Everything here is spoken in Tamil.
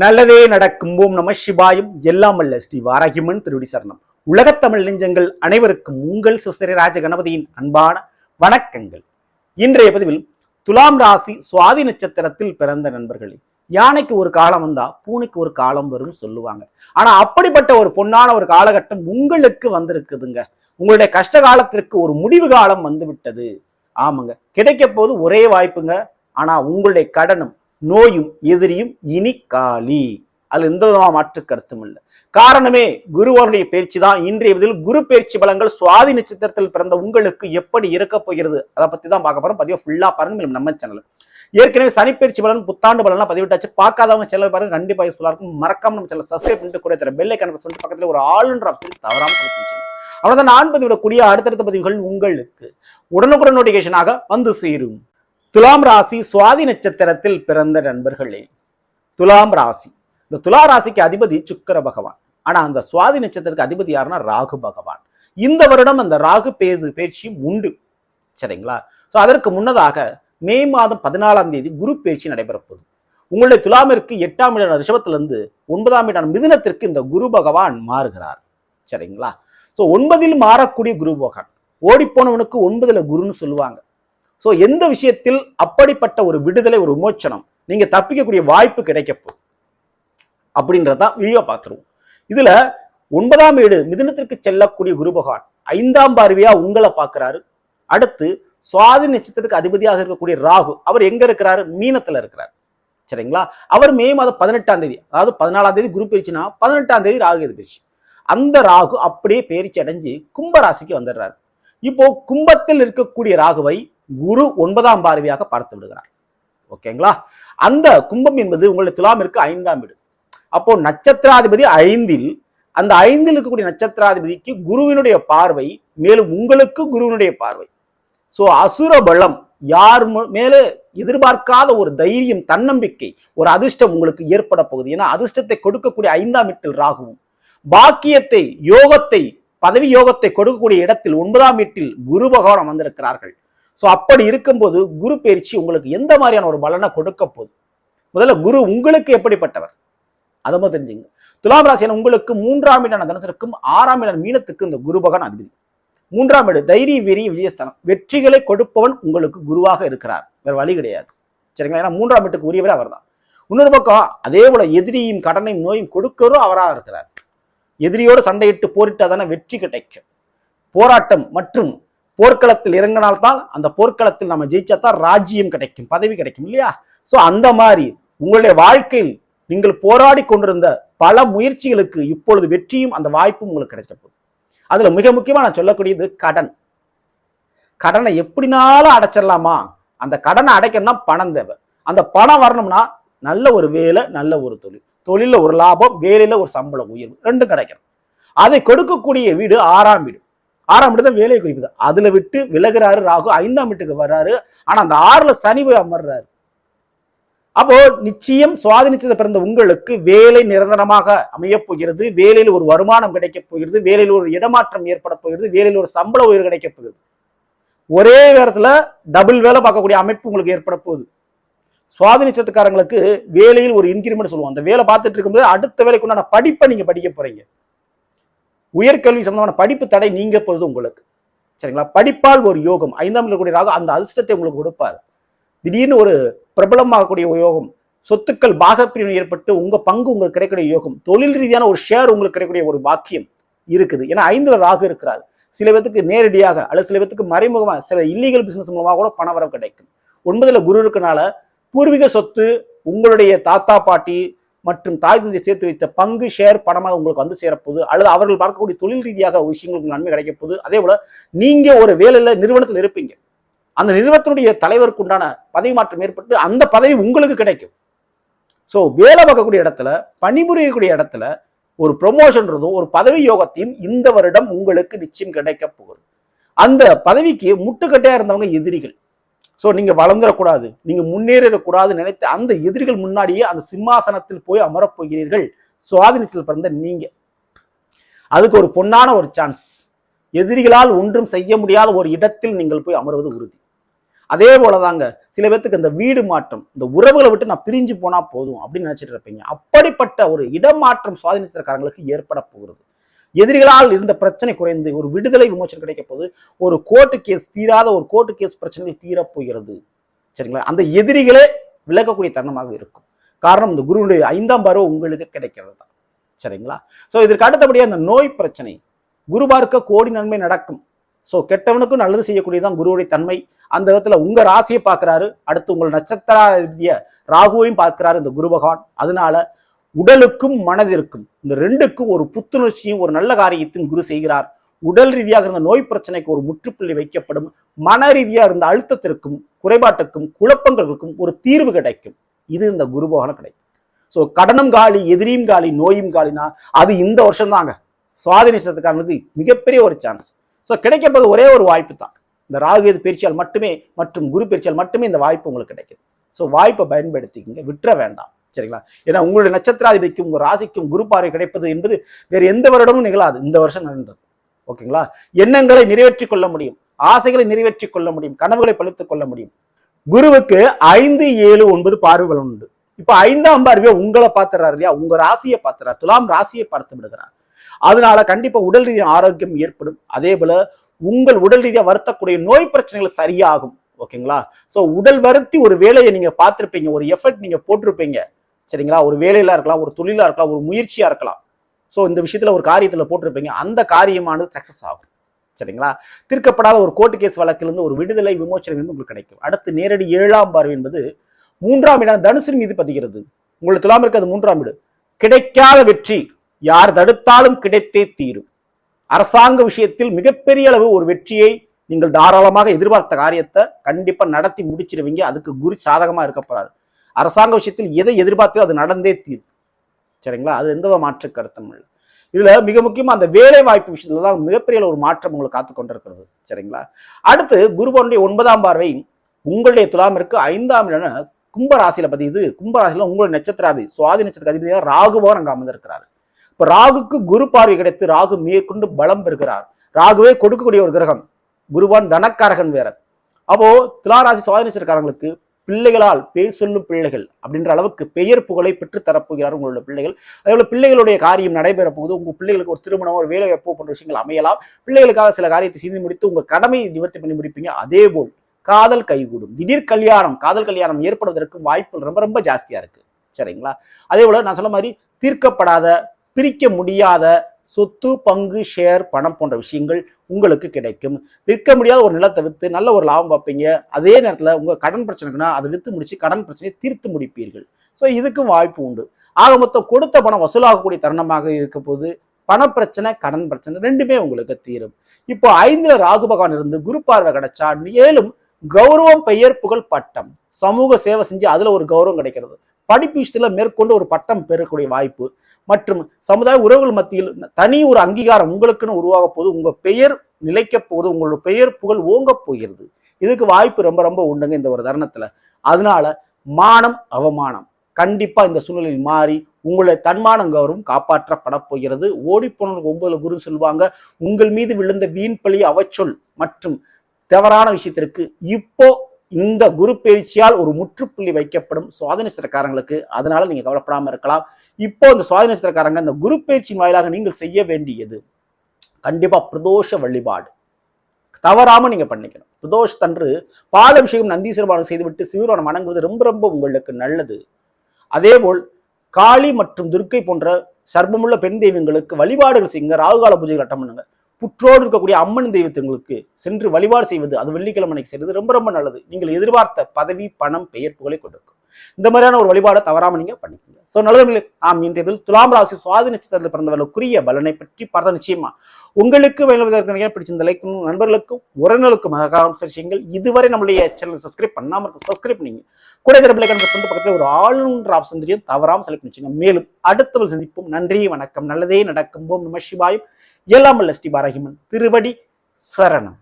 நல்லதே நடக்கும். ஓம் நம சிவாயும். எல்லாம் அல்ல ஸ்ரீ வாராகிமன் திருடி சரணம். உலகத்தமிழ் நெஞ்சங்கள் அனைவருக்கும் உங்கள் சுசரி ராஜ கணபதியின் அன்பான வணக்கங்கள். இன்றைய பதிவில் துலாம் ராசி சுவாதி நட்சத்திரத்தில் பிறந்த நண்பர்களே யானைக்கு ஒரு காலம் வந்தா பூனைக்கு ஒரு காலம் வரும் சொல்லுவாங்க. ஆனா அப்படிப்பட்ட ஒரு பொன்னான ஒரு காலகட்டம் உங்களுக்கு வந்திருக்குதுங்க. உங்களுடைய கஷ்ட காலத்திற்கு ஒரு முடிவு காலம் வந்து விட்டது ஆமாங்க. கிடைக்க போது ஒரே வாய்ப்புங்க. ஆனா உங்களுடைய கடனும் நோயும் எதிரியும் இனி காலி. அதுல எந்த விதமான மாற்று கருத்தும் இல்லை. காரணமே குருவனுடைய பயிற்சி தான். இன்றைய இதில் குரு பயிற்சி பலங்கள் சுவாதி நட்சத்திரத்தில் பிறந்த உங்களுக்கு எப்படி இருக்க போகிறது? அதை பத்தி தான் பார்க்க போறோம். பதிவு ஃபுல்லா பாருங்க. நம்ம சேனல் ஏற்கனவே சனிப்பயிற்சி பலன் புத்தாண்டு பலன்லாம் பதிவிட்டாச்சு. பார்க்காதவங்க சேனல் பாருங்க. கண்டிப்பாக யூஸ்ஃபுல்லாக இருக்கும். மறக்காம நம்ம சேனல் சப்ஸ்கிரைப் பண்ணிட்டு கூட தர பெல்லை கணக்கு சொல்லிட்டு பக்கத்துல ஒரு ஆளுன்ற ஆப்ஷன் தவறாம கொடுத்து நான் பதிவிடக்கூடிய அடுத்தடுத்த பதிவுகள் உங்களுக்கு. உடனுக்குடன் நோட்டிஃபிகேஷனாக வந்து சேரும். துலாம் ராசி சுவாதி நட்சத்திரத்தில் பிறந்த நண்பர்களே துலாம் ராசி. இந்த துலா ராசிக்கு அதிபதி சுக்கிர பகவான். ஆனா அந்த சுவாதி நட்சத்திரத்துக்கு அதிபதி யாருன்னா ராகு பகவான். இந்த வருடம் அந்த ராகு பேது பேச்சியும் உண்டு. சரிங்களா? ஸோ அதற்கு முன்னதாக மே மாதம் பதினாலாம் தேதி குரு பேச்சு நடைபெறப்போகுது உங்களுடைய துலாமிற்கு எட்டாம் இடம் ரிஷபத்திலிருந்து ஒன்பதாம் இடம் மிதுனத்திற்கு இந்த குரு பகவான் மாறுகிறார். சரிங்களா? ஸோ ஒன்பதில் மாறக்கூடிய குரு பகவான் ஓடிப்போனவனுக்கு ஒன்பதுல குருன்னு சொல்லுவாங்க. ஸோ எந்த விஷயத்தில் அப்படிப்பட்ட ஒரு விடுதலை ஒரு விமோச்சனம் நீங்க தப்பிக்கக்கூடிய வாய்ப்பு கிடைக்கப்போ அப்படின்றதான் வீடியோ பார்த்துருவோம். இதுல ஒன்பதாம் வீடு மிதினத்திற்கு செல்லக்கூடிய குருபகான் ஐந்தாம் பார்வையாக உங்களை பார்க்குறாரு. அடுத்து சுவாதி நட்சத்திரத்துக்கு அதிபதியாக இருக்கக்கூடிய ராகு அவர் எங்க இருக்கிறாரு? மீனத்துல இருக்கிறார். சரிங்களா? அவர் மே மாதம் பதினெட்டாம் தேதி அதாவது பதினாலாம் தேதி குரு பிரிச்சுன்னா பதினெட்டாம் தேதி ராகு எதிர்ச்சி அந்த ராகு அப்படியே பேரிச்சு அடைஞ்சு கும்பராசிக்கு வந்துடுறாரு. இப்போ கும்பத்தில் இருக்கக்கூடிய ராகுவை குரு ஒன்பதாம் பார்வையாக பார்த்து விடுகிறார். ஓகேங்களா? அந்த கும்பம் என்பது உங்களுடைய துலாமிற்கு ஐந்தாம் வீடு. அப்போ நட்சத்திராதிபதி ஐந்தில் அந்த ஐந்தில் இருக்கக்கூடிய நட்சத்திராதிபதிக்கு குருவினுடைய பார்வை மேலும் உங்களுக்கு குருவினுடைய பார்வை. ஸோ அசுர பலம் யார் மேலே எதிர்பார்க்காத ஒரு தைரியம் தன்னம்பிக்கை ஒரு அதிர்ஷ்டம் உங்களுக்கு ஏற்பட போகுது. ஏன்னா அதிர்ஷ்டத்தை கொடுக்கக்கூடிய ஐந்தாம் வீட்டில் ராகுவும். பாக்கியத்தை யோகத்தை பதவி யோகத்தை கொடுக்கக்கூடிய இடத்தில் ஒன்பதாம் வீட்டில் குரு பகவான் வந்திருக்கிறார்கள் ஸோ அப்படி இருக்கும்போது குரு பயிற்சி உங்களுக்கு எந்த மாதிரியான ஒரு பலனை கொடுக்க போகுது? முதல்ல குரு உங்களுக்கு எப்படிப்பட்டவர்? அதை மட்டும் தெரிஞ்சுங்க. துலாம் ராசியான உங்களுக்கு மூன்றாம் இடம் தனத்திற்கும் ஆறாம் இடம் மீனத்துக்கு இந்த குரு பகவான் அதிபதி. மூன்றாம் இடம் தைரிய வீரிய விஜயஸ்தானம். வெற்றிகளை கொடுப்பவன் உங்களுக்கு குருவாக இருக்கிறார். வேறு வழி கிடையாது. சரிங்களா? ஏன்னா மூன்றாம் வீட்டுக்கு உரியவர் அவர்தான். இன்னொரு பக்கம் அதே போல எதிரியும் கடனையும் நோயும் கொடுக்கறதும் அவராக இருக்கிறார். எதிரியோடு சண்டையிட்டு போரிட்டால் தானே வெற்றி கிடைக்கும். போராட்டம் மற்றும் போர்க்களத்தில் இறங்கினால்தான் அந்த போர்க்களத்தில் நம்ம ஜெயிச்சா தான் ராஜ்யம் கிடைக்கும் பதவி கிடைக்கும் இல்லையா? ஸோ அந்த மாதிரி உங்களுடைய வாழ்க்கையில் நீங்கள் போராடி கொண்டிருந்த பல முயற்சிகளுக்கு இப்பொழுது வெற்றியும் அந்த வாய்ப்பும் உங்களுக்கு கிடைக்க போகுது. அதுல மிக முக்கியமா நான் சொல்லக்கூடியது கடன். கடனை எப்படினாலும் அடைச்சிடலாமா அந்த கடனை அடைக்கணும்னா பணம் தேவை. அந்த பணம் வரணும்னா நல்ல ஒரு வேலை நல்ல ஒரு தொழில். தொழிலில் ஒரு லாபம் வேலையில் ஒரு சம்பள உயர்வு ரெண்டும் கிடைக்கணும். அதை கொடுக்கக்கூடிய வீடு ஆறாம் வீடு. ஆறாம் இடம் தான் வேலையை குறிக்குது அதுல விட்டு விலகுறாரு ராகு ஐந்தாம் வீட்டுக்கு வர்றாரு. ஆனா அந்த ஆறுல சனி போய் அமர்றாரு. அப்போ நிச்சயம் சுவாதி நிச்சயத்தை பிறந்த உங்களுக்கு வேலை நிரந்தரமாக அமையப் போகிறது. வேலையில் ஒரு வருமானம் கிடைக்கப் போகிறது. வேலையில் ஒரு இடமாற்றம் ஏற்பட போகிறது. வேலையில் ஒரு சம்பள உயர் கிடைக்கப் போகிறது. ஒரே நேரத்தில் டபுள் வேலை பார்க்கக்கூடிய அமைப்பு உங்களுக்கு ஏற்பட போகுது. சுவாதி வேலையில் ஒரு இன்கிரிமெண்ட் சொல்லுவோம். அந்த வேலை பார்த்துட்டு இருக்கும்போது அடுத்த வேலைக்கு உண்டான படிப்பை நீங்கள் படிக்க போகிறீங்க உயர்கல்வி சம்பந்தமான படிப்பு தடை நீங்க போகுது உங்களுக்கு. சரிங்களா? படிப்பால் ஒரு யோகம். ஐந்தாம் இருக்கக்கூடிய ராகம் அந்த அதிர்ஷ்டத்தை உங்களுக்கு கொடுப்பார். திடீர்னு ஒரு பிரபலமாகக்கூடிய யோகம். சொத்துக்கள் பாகப்பிரிவு ஏற்பட்டு உங்க பங்கு உங்களுக்கு கிடைக்கக்கூடிய யோகம். தொழில் ரீதியான ஒரு ஷேர் உங்களுக்கு கிடைக்கக்கூடிய ஒரு பாக்கியம் இருக்குது. ஏன்னா ஐந்துல ராகு இருக்கிறார். சில பேத்துக்கு நேரடியாக அல்லது சில பேத்துக்கு மறைமுகமாக சில இல்லீகல் பிசினஸ் மூலமாக கூட பணவரம் கிடைக்கும். ஒன்பதுல குரு இருக்கனால பூர்வீக சொத்து உங்களுடைய தாத்தா பாட்டி மற்றும் தாய் தந்தை சேர்த்து வைத்த பங்கு ஷேர் பணமாக உங்களுக்கு வந்து சேரப்போகுது. அல்லது அவர்கள் பார்க்கக்கூடிய தொழில் ரீதியாக விஷயங்களுக்கு நன்மை கிடைக்க போகுது. அதே போல நீங்க ஒரு வேலையில நிறுவனத்தில் இருப்பீங்க. அந்த நிறுவனத்தினுடைய தலைவருக்கு உண்டான பதவி மாற்றம் ஏற்பட்டு அந்த பதவி உங்களுக்கு கிடைக்கும். ஸோ வேலை பார்க்கக்கூடிய இடத்துல பணிபுரியக்கூடிய இடத்துல ஒரு ப்ரொமோஷன்றதும் ஒரு பதவி யோகத்தையும் இந்த வருடம் உங்களுக்கு நிச்சயம் கிடைக்க போகுது. அந்த பதவிக்கு முட்டுக்கட்டையாக இருந்தவங்க எதிரிகள். ஸோ நீங்க வளர்ந்துடக்கூடாது. நீங்க முன்னேறிடக்கூடாது நினைத்து அந்த எதிரிகள் முன்னாடியே அந்த சிம்மாசனத்தில் போய் அமரப்போகிறீர்கள் சுவாதினத்தில் பிறந்த நீங்க. அதுக்கு ஒரு பொன்னான ஒரு சான்ஸ் எதிரிகளால் ஒன்றும் செய்ய முடியாத ஒரு இடத்தில் நீங்கள் போய் அமர்வது உறுதி. அதே போலதாங்க சில பேர்த்துக்கு இந்த வீடு மாற்றம் இந்த உறவுகளை விட்டு நான் பிரிஞ்சு போனால் போதும் அப்படின்னு நினைச்சிட்டு இருப்பீங்க. அப்படிப்பட்ட ஒரு இடமாற்றம் சுவாதீனத்திற்காரங்களுக்கு ஏற்பட போகிறது. எதிரிகளால் இருந்த பிரச்சனை குறைந்து ஒரு விடுதலை விமோசனம் கிடைக்க போது ஒரு கோர்ட்டு கேஸ் தீராத ஒரு கோர்ட்டு கேஸ் பிரச்சனைகள் தீரப்போகிறது சரிங்களா? அந்த எதிரிகளே விலகக்கூடிய தருணமாக இருக்கும். காரணம் இந்த குருவுடைய ஐந்தாம் பருவம் உங்களுக்கு கிடைக்கிறது? தான் சரிங்களா? ஸோ இதற்கு அடுத்தபடியாக அந்த நோய் பிரச்சனை. குரு பார்க்க கோடி நன்மை நடக்கும். ஸோ கெட்டவனுக்கும் நல்லது செய்யக்கூடியதான் குருவுடைய தன்மை. அந்த விதத்தில் உங்கள் ராசியை பார்க்கறாரு. அடுத்து உங்கள் நட்சத்திர ராகுவையும் பார்க்குறாரு இந்த குரு பகவான். அதனால உடலுக்கும் மனதிற்கும் இந்த ரெண்டுக்கும் ஒரு புத்துணர்ச்சியும் ஒரு நல்ல காரியத்தையும் குரு செய்கிறார். உடல் ரீதியாக இருந்த நோய் பிரச்சனைக்கு ஒரு முற்றுப்புள்ளி வைக்கப்படும். மன ரீதியாக இருந்த அழுத்தத்திற்கும் குறைபாட்டுக்கும் குழப்பங்களுக்கும் ஒரு தீர்வு கிடைக்கும். இது இந்த குருபோகனம் கிடைக்கும். ஸோ கடனும் காலி எதிரியும் காலி நோயும் காலினா அது இந்த வருஷம் தாங்க சுவாதினத்துக்கானது மிகப்பெரிய ஒரு சான்ஸ் ஸோ கிடைக்கப்போது ஒரே ஒரு வாய்ப்பு தான். இந்த ராகுவேது பயிற்சியால் மட்டுமே மற்றும் குரு பயிற்சியால் மட்டுமே இந்த வாய்ப்பு உங்களுக்கு கிடைக்கும் ஸோ வாய்ப்பை பயன்படுத்திக்கிங்க. விட்டுற வேண்டாம். சரிங்களா? ஏன்னா உங்களுடைய நட்சத்திராதிபதிக்கும் உங்கள் ராசிக்கும் குரு பார்வை கிடைப்பது என்பது வேறு எந்த வருடமும் நிகழாது. இந்த வருஷம் நடந்தது. ஓகேங்களா? எண்ணங்களை நிறைவேற்றி கொள்ள முடியும். ஆசைகளை நிறைவேற்றி கொள்ள முடியும். கனவுகளை பழுத்துக் கொள்ள முடியும். குருவுக்கு ஐந்து ஏழு ஒன்பது பார்வைகள் உண்டு. இப்ப ஐந்தாம் பார்வையை உங்களை பார்த்துறாரு இல்லையா? உங்க ராசியை பார்த்துறாரு. துலாம் ராசியை பார்த்து விடுகிறார். அதனால கண்டிப்பா உடல் ரீதியாக ஆரோக்கியம் ஏற்படும். அதே போல உங்கள் உடல் ரீதியாக வருத்தக்கூடிய நோய் பிரச்சனைகள் சரியாகும். ஓகேங்களா? ஸோ உடல் வருத்தி ஒரு வேலையை நீங்க பார்த்துருப்பீங்க. ஒரு எஃபர்ட் நீங்க போட்டிருப்பீங்க. சரிங்களா? ஒரு வேலையில இருக்கலாம் ஒரு தொழிலாக இருக்கலாம் ஒரு முயற்சியாக இருக்கலாம். ஸோ இந்த விஷயத்துல ஒரு காரியத்தில் போட்டிருப்பீங்க. அந்த காரியமானது சக்சஸ் ஆகும். சரிங்களா? தீர்க்கப்படாத ஒரு கோர்ட்டு கேஸ் வழக்கிலிருந்து ஒரு விடுதலை விமோச்சனம் வந்து உங்களுக்கு கிடைக்கும். அடுத்து நேரடி ஏழாம் பார்வை என்பது மூன்றாம் இடம் தனுசின் மீது பதிகிறது. உங்களுக்கு துலாம் இருக்கிறது மூன்றாம் வீடு கிடைக்காத வெற்றி யார் தடுத்தாலும் கிடைத்தே தீரும். அரசாங்க விஷயத்தில் மிகப்பெரிய அளவு ஒரு வெற்றியை நீங்கள் தாராளமாக எதிர்பார்த்த காரியத்தை கண்டிப்பாக நடத்தி முடிச்சிருவீங்க. அதுக்கு குரு சாதகமாக இருக்க போறாரு. அரசாங்க விஷயத்தில் எதை எதிர்பார்த்தோ அது நடந்தே தீரும் சரிங்களா? அது எந்த மாற்று கருத்தும் இல்லை. இதுல மிக முக்கியமாக அந்த வேலை வாய்ப்பு விஷயத்துல தான் மிகப்பெரிய ஒரு மாற்றம் உங்களுக்கு காத்து கொண்டிருக்கிறது. சரிங்களா? அடுத்து குருபனுடைய ஒன்பதாம் பார்வை உங்களுடைய துலாமிற்கு ஐந்தாம் இடம் கும்பராசியில் ராசியில பத்தி இது கும்ப உங்களுடைய நட்சத்திராதி சுவாதி நட்சத்திர அதிபதியாக ராகுபவன் அங்கே அமர்ந்திருக்கிறார். இப்போ ராகுக்கு குரு பார்வை கிடைத்து ராகு மேற்கொண்டு பலம் பெறுகிறார். ராகுவே கொடுக்கக்கூடிய ஒரு கிரகம் குருவான் தனக்காரகன் வேற. அப்போ துளாராசி சுவாதி நட்சத்திரக்காரங்களுக்கு பிள்ளைகளால் பேர் சொல்லும் பிள்ளைகள் அப்படின்ற அளவுக்கு பெயர் புகழை பெற்றுத்தரப்போகிறார் உங்களோட பிள்ளைகள். அதேபோல் பிள்ளைகளுடைய காரியம் நடைபெற போகுது. உங்கள் பிள்ளைகளுக்கு ஒரு திருமணம் ஒரு வேலை வாய்ப்பு போன்ற விஷயங்கள் அமையலாம். பிள்ளைகளுக்காக சில காரியத்தை செய்து முடித்து உங்கள் கடமையை நிவர்த்தி பண்ணி முடிப்பீங்க. அதே போல் காதல் கைகூடும். திடீர் கல்யாணம் காதல் கல்யாணம் ஏற்படுவதற்கு வாய்ப்புகள் ரொம்ப ரொம்ப ஜாஸ்தியாக இருக்குது சரிங்களா? அதே போல் நான் சொன்ன மாதிரி தீர்க்கப்படாத பிரிக்க முடியாத சொத்து பங்கு ஷேர் பணம் போன்ற விஷயங்கள் உங்களுக்கு கிடைக்கும். விற்க முடியாத ஒரு நிலத்தை விற்று நல்ல ஒரு லாபம் பார்ப்பீங்க. அதே நேரத்தில் உங்கள் கடன் பிரச்சனைக்குன்னா அதை விற்று முடிச்சு கடன் பிரச்சனையை தீர்த்து முடிப்பீர்கள். ஸோ இதுக்கும் வாய்ப்பு உண்டு. ஆக மொத்தம் கொடுத்த பணம் வசூலாகக்கூடிய தருணமாக இருக்க போது பணப்பிரச்சனை கடன் பிரச்சனை ரெண்டுமே உங்களுக்கு தீரும். இப்போ ஐந்துல ராகு பகவான் இருந்து குரு பார்வை கிடைச்சா ஏழும் கௌரவம் பெயர் புகழ் பட்டம். சமூக சேவை செஞ்சு அதுல ஒரு கௌரவம் கிடைக்கிறது. படிப்பு விஷயத்துல மேற்கொண்டு ஒரு பட்டம் பெறக்கூடிய வாய்ப்பு. மற்றும் சமுதாய உறவுகள் மத்தியில் தனி ஒரு அங்கீகாரம் உங்களுக்குன்னு உருவாக போது உங்க பெயர் நிலைக்க போகுது உங்களோட பெயர் புகழ் ஓங்க போகிறது. இதுக்கு வாய்ப்பு ரொம்ப ரொம்ப உண்டுங்க இந்த ஒரு தருணத்துல. அதனால மானம் அவமானம் கண்டிப்பா இந்த சூழ்நிலையில் மாறி உங்களை தன்மானம் கௌரவம் காப்பாற்றப்பட போகிறது. ஓடிப்போனவங்க ஒன்பதுல குரு சொல்லுவாங்க உங்கள் மீது விழுந்த வீண் பழி அவச்சொல் மற்றும் தவறான விஷயத்திற்கு இப்போ இந்த குரு பயிற்சியால் ஒரு முற்றுப்புள்ளி வைக்கப்படும். சுவாதி சிறக்காரங்களுக்கு அதனால நீங்க கவலைப்படாமல் இருக்கலாம். இப்போ இந்த சுவாதி நட்சத்திரக்காரங்க இந்த குரு பயிற்சியின் வாயிலாக நீங்கள் செய்ய வேண்டியது கண்டிப்பா பிரதோஷ வழிபாடு. தவறாம நீங்க பண்ணிக்கணும். பிரதோஷத்தன்று பாலபிஷேகம் நந்தீஸ்வரபானம் செய்துவிட்டு சிவபெருமானம் வணங்குவது ரொம்ப ரொம்ப உங்களுக்கு நல்லது. அதேபோல் காளி மற்றும் துர்க்கை போன்ற சர்ப்பமுள்ள பெண் தெய்வங்களுக்கு வழிபாடுகள் செய்யுங்க. ராகுகால பூஜைகள் அட்டம் பண்ணுங்க. புற்றோடு இருக்கக்கூடிய அம்மன் தெய்வத்துங்களுக்கு சென்று வழிபாடு செய்வது அது வெள்ளிக்கிழமை செய்வது ரொம்ப ரொம்ப நல்லது. நீங்கள் எதிர்பார்த்த பதவி பணம் பெயர் புகழை கொடுக்கும். இந்த மாதிரியான ஒரு வழிபாடை தவறாம நீங்க பண்ணிக்கணும் ஸோ நல்லவர்களே ஆம் இன்றைய துலாம் ராசி சுவாதி நட்சத்திரத்தில் பிறந்தவர்களுக்குரிய பலனை பற்றி பார்த்த நிச்சயமா உங்களுக்கு வேணுவதற்கு பிடிச்சிருந்த லைக்கும் நண்பர்களுக்கும் உறவினர்களுக்கும் மகாம்ச விஷயங்கள் இதுவரை நம்மளுடைய சேனல் சப்ஸ்கிரைப் பண்ணாம இருக்கும் சப்ஸ்கிரைப் பண்ணீங்க. கூட திறப்பில் கண்ட சொந்த பக்கத்தில் ஒரு ஆளுநர் ஆப்ஷன் தெரியும். தவறாம செலக்ட் பண்ணிச்சுங்க மேலும் அடுத்தவள் சந்திப்போம். நன்றி வணக்கம். நல்லதே நடக்கும். போம் நம சிவாயும். எல்லாமல்ல ஸ்ரீ பாரகிமன். திருவடி சரணம்.